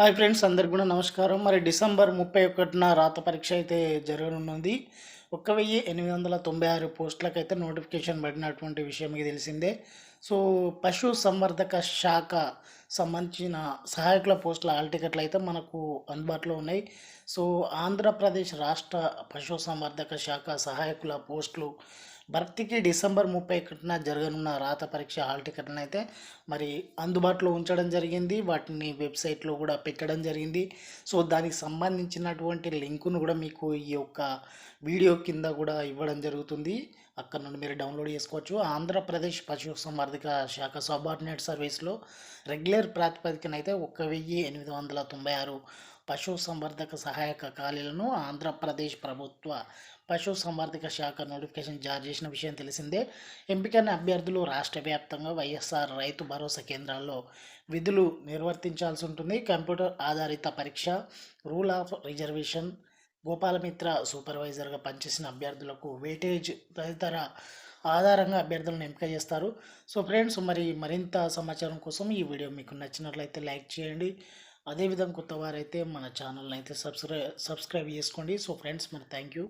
Hi friends అందరికి కూడా నమస్కారం. మరి డిసెంబర్ ముప్పై ఒకటిన రాత పరీక్ష అయితే జరగనున్నది ఒక్క వెయ్యి ఎనిమిది వందల తొంభై ఆరు పోస్టులకైతే నోటిఫికేషన్ పడినటువంటి విషయం మీకు తెలిసిందే. సో పశు సంవర్ధక శాఖ సంబంధించిన సహాయకుల పోస్టుల హాల్ టికెట్లు అయితే మనకు అందుబాటులో ఉన్నాయి. సో ఆంధ్రప్రదేశ్ రాష్ట్ర పశు సంవర్ధక శాఖ సహాయకుల పోస్టులు భర్తీకి డిసెంబర్ ముప్పై ఒకటిన జరగనున్న రాత పరీక్ష హాల్ టికెట్లను అయితే మరి అందుబాటులో ఉంచడం జరిగింది. వాటిని వెబ్సైట్లో కూడా పెట్టడం జరిగింది. సో దానికి సంబంధించినటువంటి లింకును కూడా మీకు ఈ యొక్క వీడియో కింద కూడా ఇవ్వడం జరుగుతుంది. అక్కడ నుండి మీరు డౌన్లోడ్ చేసుకోవచ్చు. ఆంధ్రప్రదేశ్ పశు సంవర్ధక శాఖ సబార్డినేట్ సర్వీస్లో రెగ్యులర్ ప్రాతిపదికన అయితే ఒక వెయ్యి ఎనిమిది వందల తొంభై ఆరు పశు సంవర్ధక సహాయక ఖాళీలను ఆంధ్రప్రదేశ్ ప్రభుత్వ పశు సంవర్ధక శాఖ నోటిఫికేషన్ జారీ చేసిన విషయం తెలిసిందే. ఎంపికైన అభ్యర్థులు రాష్ట్ర వ్యాప్తంగా వైఎస్ఆర్ రైతు భరోసా కేంద్రాల్లో విధులు నిర్వర్తించాల్సి ఉంటుంది. కంప్యూటర్ ఆధారిత పరీక్ష రూల్ ఆఫ్ రిజర్వేషన్ గోపాలమిత్ర సూపర్వైజర్గా పనిచేసిన అభ్యర్థులకు వెయిటేజ్ తదితర ఆధారంగా అభ్యర్థులను ఎంపిక చేస్తారు. సో ఫ్రెండ్స్ మరి మరింత సమాచారం కోసం ఈ వీడియో మీకు నచ్చినట్లయితే లైక్ చేయండి. అదేవిధంగా కొత్త వారైతే మన ఛానల్ని అయితే సబ్స్క్రై సబ్స్క్రైబ్ చేసుకోండి. సో ఫ్రెండ్స్ మరి థ్యాంక్ యూ